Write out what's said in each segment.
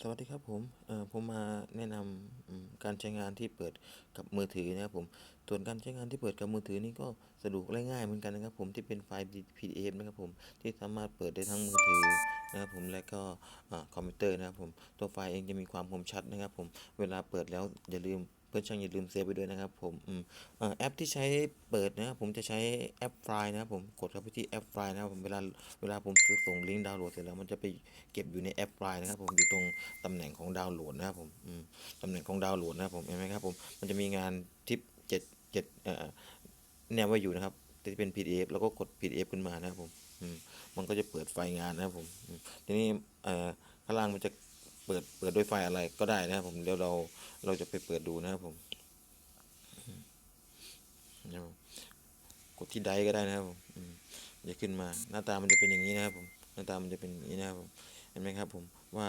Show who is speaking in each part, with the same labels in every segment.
Speaker 1: สวัสดีครับผมผมมาแนะนำอืมการใช้งานที่เปิดกับมือถือนะครับผมส่วนการใช้งานที่เปิดกับมือถือนี่ก็สะดวกและง่ายเหมือนกันนะครับผมที่เป็นไฟล์ PDF นะครับผมที่สามารถเปิดได้ทั้งมือถือนะครับผมและก็อคอมพิวเตอร์นะครับผมตัวไฟล์เองจะมีความคมชัดนะครับผมเวลาเปิดแล้วอย่าลืม พื่อนช่างอย่าลืมเซฟไว้ด้วยนะครับผมอืมอ่อแอปที่ใช้เปิดนะครับผมจะใช้แอปไฟล์นะครับผมกดเข้าไปที่แอปไฟล์นะครับผมเวลาเวลาผมส่งลิงก์ดาวน์โหลดเสร็จแล้วมันจะไปเก็บอยู่ในแอปไฟล์นะครับผมอยู่ตรงตำแหน่งของดาวน์โหลดนะครับผมอืมตำแหน่งของดาวน์โหลดนะครับผมเห็นไหมครับผมมันจะมีงานทิปเจ็ดเจ็ดเอ่อแนบไว้อยู่นะครับที่เป็น PDF แล้วก็กด PDF ขึ้นมานะครับผมอืมมันก็จะเปิดไฟล์งานนะครับผมอืมทีนี้เอ่อข้างล่างมันจะ เปิดเปิดด้วยไฟอะไรก็ได้นะครับผมเดี๋ยวเราเราจะไปเปิดดูนะครับผมกดที่ไดก็ได้นะครับผมจะขึ้นมาหน้าตามันจะเป็นอย่างนี้นะครับผมหน้าตามันจะเป็นอย่างนี้นะครับผมเห็นไหมครับผมว่า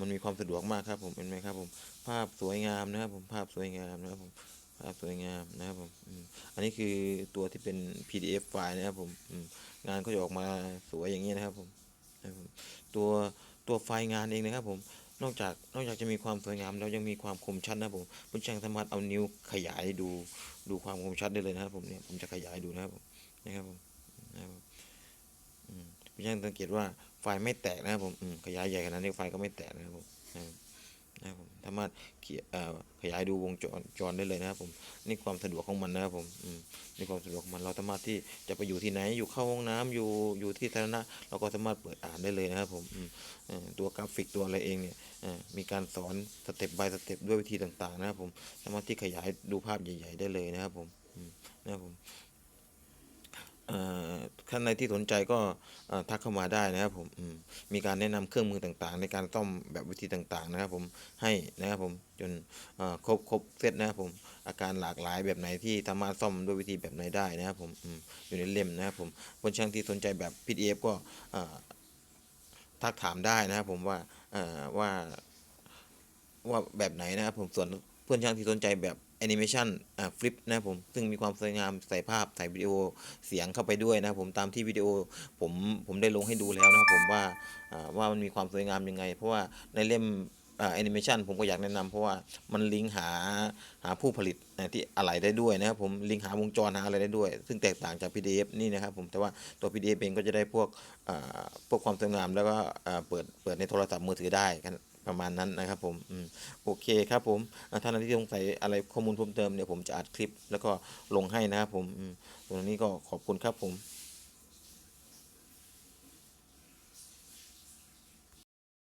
Speaker 1: มันมีความสะดวกมากครับผมเห็นไหมครับผมภาพสวยงามนะครับผมภาพสวยงามนะครับผมภาพสวยงามนะครับผมอันนี้คือตัวที่เป็น PDF ไฟล์นะครับผมงานก็จะออกมาสวยอย่างนี้นะครับผมนะครับผมตัวตัวไฟล์งานเองนะครับผม นอกจากนอกจากจะมีความสวยงามแล้วยังมีความคมชัดนะผมผู้ช่างสามารถเอานิ้วขยายดูดูความคมชัดได้เลยนะครับผมเนี่ยผมจะขยายดูนะครับผมนะครับผมนะครับผู้ช่างสังเกตว่าไฟไม่แตกนะครับผมขยายใหญ่ขนาดนี้ไฟก็ไม่แตกนะครับผมนะครับผม สามารถขยายดูวงจรจรได้เลยนะครับผมนี่ความสะดวกของมันนะครับผมนี่ความสะดวกของมันเราสามารถที่จะไปอยู่ที่ไหนอยู่เข้าห้องน้ำอยู่อยู่ที่สาธารณะเราก็สามารถเปิดอ่านได้เลยนะครับผมตัวกราฟิกตัวอะไรเองเนี่ยมีการสอนสเต็ป by สเต็ปด้วยวิธีต่างๆนะครับผมสามารถที่ขยายดูภาพใหญ่ ๆ ได้เลยนะครับผมนะครับผมอ่อ ท่านใดที่สนใจก็ทักเข้ามาได้นะครับผมมีการแนะนำเครื่องมือต่างๆ ในการซ่อมแบบวิธีต่างๆ นะครับ ผมให้นะครับผมจนครบครบเซตนะครับผมอาการหลากหลายแบบไหนที่สามารถซ่อมด้วยวิธีแบบไหนได้นะครับผมอยู่ในเล่มนะครับผมคนช่างที่สนใจแบบ PDF ก็เอ่อทักถามได้นะครับผมว่าว่าว่าแบบไหนนะครับผมส่วนเพื่อนช่างที่สนใจแบบ แอนิเมชันอ่าฟลิปนะผมซึ่งมีความสวยงามใส่ภาพใส่วิดีโอเสียงเข้าไปด้วยนะผมตามที่วิดีโอผมผมได้ลงให้ดูแล้วนะครับผมว่าอ่าว่ามันมีความสวยงามยังไง เพราะว่าในเล่มแอนิเมชันผมก็อยากแนะนำเพราะว่ามันลิงก์หาหาผู้ผลิตที่อะไรได้ด้วยนะครับผมลิงก์หาวงจรหาอะไรได้ด้วย ซึ่งแตกต่างจาก PDF นี่นะครับผมแต่ว่าตัว PDF เองก็จะได้พวกอ่าพวกความสวยงามแล้วก็อ่าเปิดเปิดในโทรศัพท์มือถือได้กัน ประมาณนั้นนะครับผมอโอเคครับผมอ่าท่านที่สงสัยอะไรข้อมูลเพิ่มเติมเนี่ยผมจะอัดคลิป แล้วก็ลงให้นะครับผมตรงนี้ก็ขอบคุณครับผม